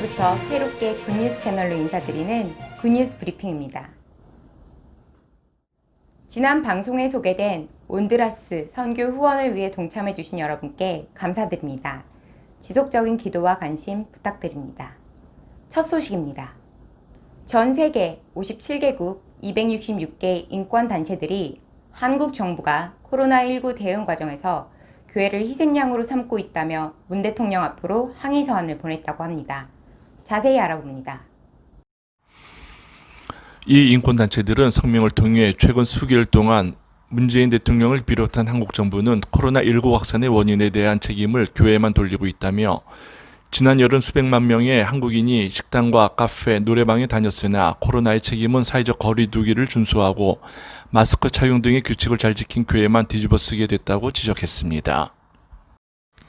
4월부터 새롭게 굿뉴스 채널로 인사드리는 굿뉴스 브리핑입니다. 지난 방송에 소개된 온드라스 선교 후원을 위해 동참해주신 여러분께 감사드립니다. 지속적인 기도와 관심 부탁드립니다. 첫 소식입니다. 전 세계 57개국 266개 인권단체들이 한국 정부가 코로나19 대응 과정에서 교회를 희생양으로 삼고 있다며 문 대통령 앞으로 항의 서한을 보냈다고 합니다. 자세히 알아봅니다. 이 인권단체들은 성명을 통해 최근 수개월 동안 문재인 대통령을 비롯한 한국 정부는 코로나19 확산의 원인에 대한 책임을 교회만 돌리고 있다며 지난 여름 수백만 명의 한국인이 식당과 카페, 노래방에 다녔으나 코로나의 책임은 사회적 거리 두기를 준수하고 마스크 착용 등의 규칙을 잘 지킨 교회만 뒤집어 쓰게 됐다고 지적했습니다.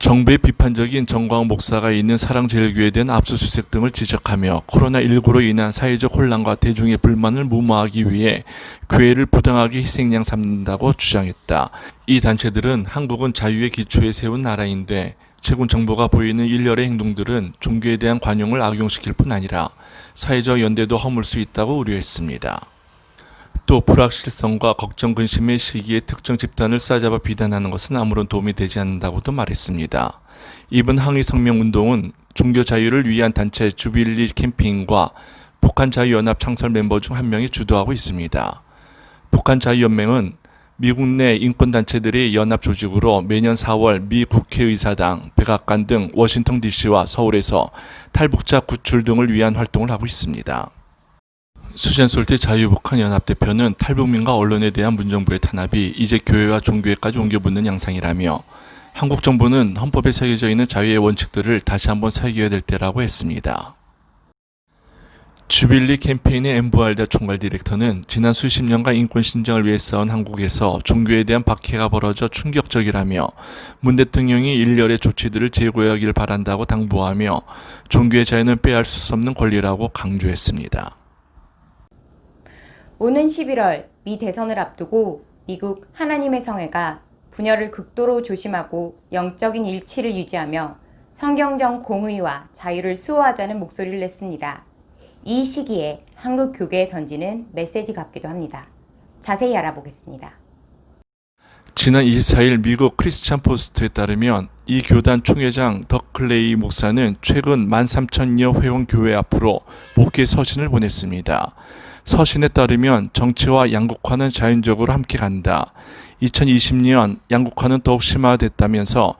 정부의 비판적인 정광 목사가 있는 사랑제일교회에 대한 압수수색 등을 지적하며 코로나19로 인한 사회적 혼란과 대중의 불만을 무마하기 위해 교회를 부당하게 희생양 삼는다고 주장했다. 이 단체들은 한국은 자유의 기초에 세운 나라인데 최근 정부가 보이는 일련의 행동들은 종교에 대한 관용을 악용시킬 뿐 아니라 사회적 연대도 허물 수 있다고 우려했습니다. 또 불확실성과 걱정 근심의 시기에 특정 집단을 싸잡아 비난하는 것은 아무런 도움이 되지 않는다고도 말했습니다. 이번 항의 성명 운동은 종교 자유를 위한 단체 주빌리 캠핑과 북한 자유연합 창설 멤버 중 한 명이 주도하고 있습니다. 북한 자유연맹은 미국 내 인권단체들의 연합 조직으로 매년 4월 미 국회의사당, 백악관 등 워싱턴 DC와 서울에서 탈북자 구출 등을 위한 활동을 하고 있습니다. 수잔 솔티 자유북한 연합 대표는 탈북민과 언론에 대한 문정부의 탄압이 이제 교회와 종교에까지 옮겨붙는 양상이라며 한국 정부는 헌법에 새겨져 있는 자유의 원칙들을 다시 한번 새겨야 될 때라고 했습니다. 주빌리 캠페인의 엠부알다 총괄 디렉터는 지난 수십 년간 인권 신장을 위해 싸운 한국에서 종교에 대한 박해가 벌어져 충격적이라며 문 대통령이 일렬의 조치들을 제고하기를 바란다고 당부하며 종교의 자유는 빼앗을 수 없는 권리라고 강조했습니다. 오는 11월 미 대선을 앞두고 미국 하나님의 성회가 분열을 극도로 조심하고 영적인 일치를 유지하며 성경적 공의와 자유를 수호하자는 목소리를 냈습니다. 이 시기에 한국 교계에 던지는 메시지 같기도 합니다. 자세히 알아보겠습니다. 지난 24일 미국 크리스찬 포스트에 따르면 이 교단 총회장 덕클레이 목사는 최근 13,000여 회원 교회 앞으로 목회 서신을 보냈습니다. 서신에 따르면 정치와 양국화는 자연적으로 함께 간다. 2020년 양국화는 더욱 심화됐다면서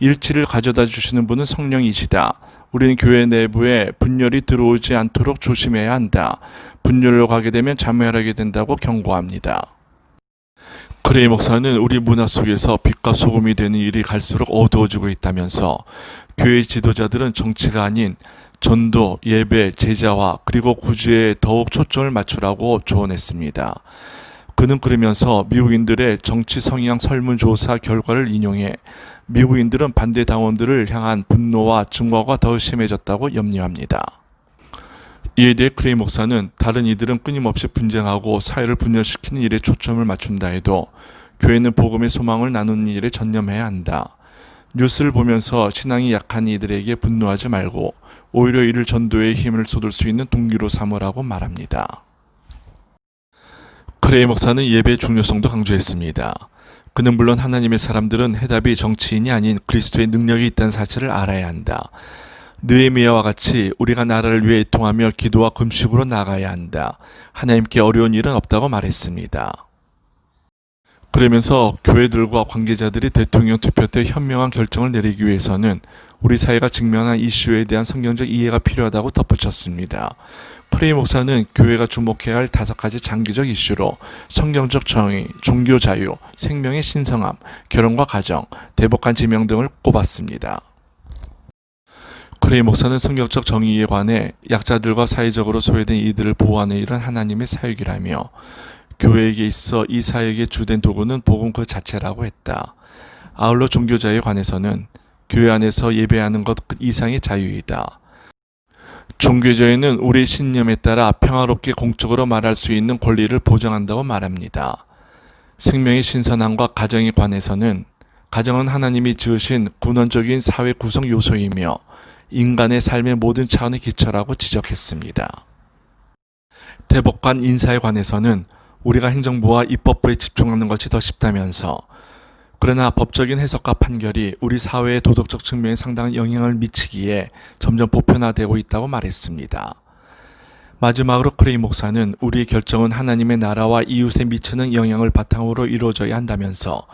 일치를 가져다 주시는 분은 성령이시다. 우리는 교회 내부에 분열이 들어오지 않도록 조심해야 한다. 분열로 가게 되면 자멸하게 된다고 경고합니다. 크레이 목사는 우리 문화 속에서 빛과 소금이 되는 일이 갈수록 어두워지고 있다면서 교회 지도자들은 정치가 아닌 전도, 예배, 제자화 그리고 구주에 더욱 초점을 맞추라고 조언했습니다. 그는 그러면서 미국인들의 정치 성향 설문조사 결과를 인용해 미국인들은 반대 당원들을 향한 분노와 증오가 더 심해졌다고 염려합니다. 이에 대해 크레이 목사는 다른 이들은 끊임없이 분쟁하고 사회를 분열시키는 일에 초점을 맞춘다 해도 교회는 복음의 소망을 나누는 일에 전념해야 한다. 뉴스를 보면서 신앙이 약한 이들에게 분노하지 말고 오히려 이를 전도에 힘을 쏟을 수 있는 동기로 삼으라고 말합니다. 크레이 목사는 예배의 중요성도 강조했습니다. 그는 물론 하나님의 사람들은 해답이 정치인이 아닌 그리스도의 능력이 있다는 사실을 알아야 한다. 느헤미야와 같이 우리가 나라를 위해 통하며 기도와 금식으로 나가야 한다. 하나님께 어려운 일은 없다고 말했습니다. 그러면서 교회들과 관계자들이 대통령 투표 때 현명한 결정을 내리기 위해서는 우리 사회가 직면한 이슈에 대한 성경적 이해가 필요하다고 덧붙였습니다. 프레이 목사는 교회가 주목해야 할 다섯 가지 장기적 이슈로 성경적 정의, 종교 자유, 생명의 신성함, 결혼과 가정, 대복한 지명 등을 꼽았습니다. 크레이 목사는 성경적 정의에 관해 약자들과 사회적으로 소외된 이들을 보호하는 일은 하나님의 사역이라며 교회에게 있어 이 사역의 주된 도구는 복음 그 자체라고 했다. 아울러 종교자에 관해서는 교회 안에서 예배하는 것 이상의 자유이다. 종교자에는 우리 신념에 따라 평화롭게 공적으로 말할 수 있는 권리를 보장한다고 말합니다. 생명의 신선함과 가정에 관해서는 가정은 하나님이 지으신 근원적인 사회 구성 요소이며 인간의 삶의 모든 차원의 기초라고 지적했습니다. 대법관 인사에 관해서는 우리가 행정부와 입법부에 집중하는 것이 더 쉽다면서 그러나 법적인 해석과 판결이 우리 사회의 도덕적 측면에 상당한 영향을 미치기에 점점 보편화되고 있다고 말했습니다. 마지막으로 크레이 목사는 우리의 결정은 하나님의 나라와 이웃에 미치는 영향을 바탕으로 이루어져야 한다면서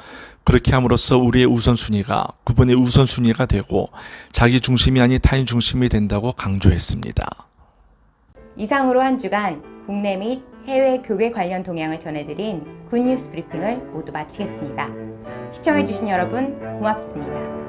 그렇게 함으로써 우리의 우선순위가 그분의 우선순위가 되고 자기 중심이 아닌 타인 중심이 된다고 강조했습니다. 이상으로 한 주간 국내 및 해외 교회 관련 동향을 전해드린 굿뉴스 브리핑을 모두 마치겠습니다. 시청해주신 여러분 고맙습니다.